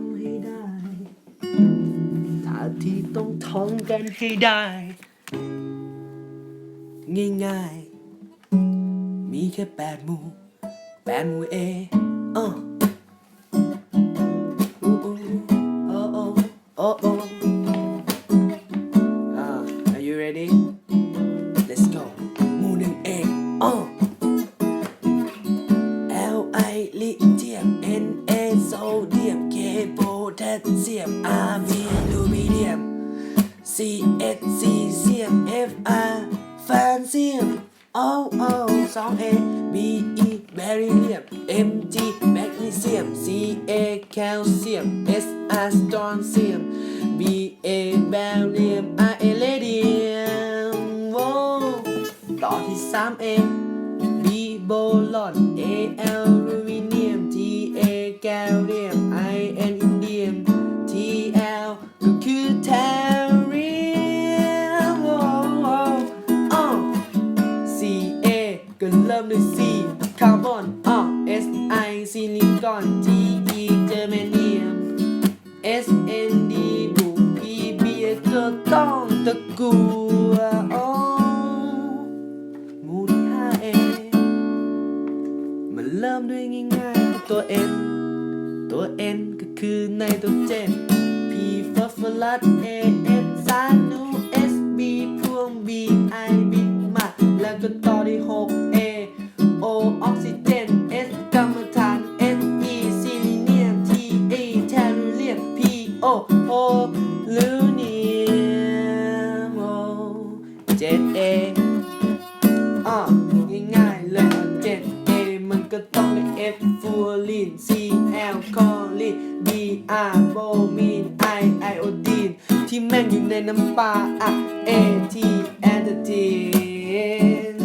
ำให้ได้ท่าที่ต้องท่องกันให้ได้ ง่ายๆ มีแค่แปดหมู่แปดหมู่เออ N A โซเดียม K โพแทสเซียม R B ลูมิเนียม C H C เซียม F R แฟนเซียม O O สอง A B E แบริเลียม M G แมกนีเซียม C A แคลเซียม S R สตรอนเซียม B A แบเรียม R A เลเดียมโว้ต่อที่สาม A B โบลอน A แกลเลียม I N อินเดียม T L ก็คือแทเรียม C A ก็เริ่มด้วย C คาร์บอนอ้อ S I ซิลิคอน G E เจอแมเนียม S N D บุก P B ก็ต้องตะกัวโอมู่ที่าเองมันเริ่มด้วยง่ายๆตัว N ตัว N ก็คือไนโตรเจน P ฟอสฟอรัส A N สารนู S B พวง B I บิดมาแล้วก็ต่อด้วย6 A O ออกซิเจน S กรรมฐาน N E ซิลิเนียม T A แทรูเรียม P O O ลูเนียม O 7 A อะง่ายๆเลยเจ็ด A มันก็ต้อง ลิน C L คอลิน B R โบมีน I ไอโอดีนที่แม่งอยู่ในน้ำปลาอะ A T แอนติน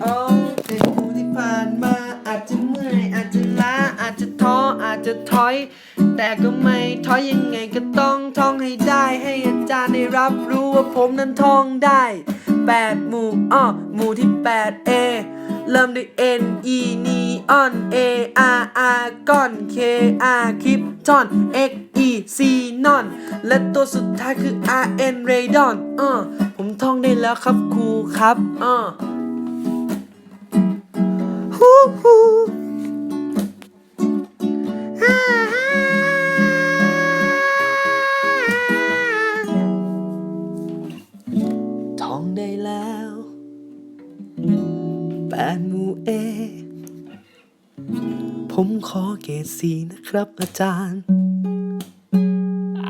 โอ้ในภูที่ผ่านมาอาจจะเมื่อยอาจจะล้าอาจจะท้ออาจจะถอย แต่ก็ไม่ถอยยังไงก็ต้องท่องให้ได้ ให้อาจารย์ได้รับรู้ว่าผมนั้นท่องได้ 8 หมู่อ้อหมู่ที่ 8 A เริ่มด้วย N E นีออน A R R ก้อน K R คลิปจอน X E ซีนอน และตัวสุดท้ายคือ R N เรดอนเออผมท่องได้แล้วครับครูครับเออ ได้แล้วแปดหมู่เอ ผมขอเกรดสีนะครับอาจารย์อ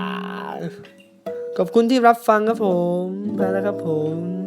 ขอบคุณที่รับฟังครับผมไปแล้วครับผม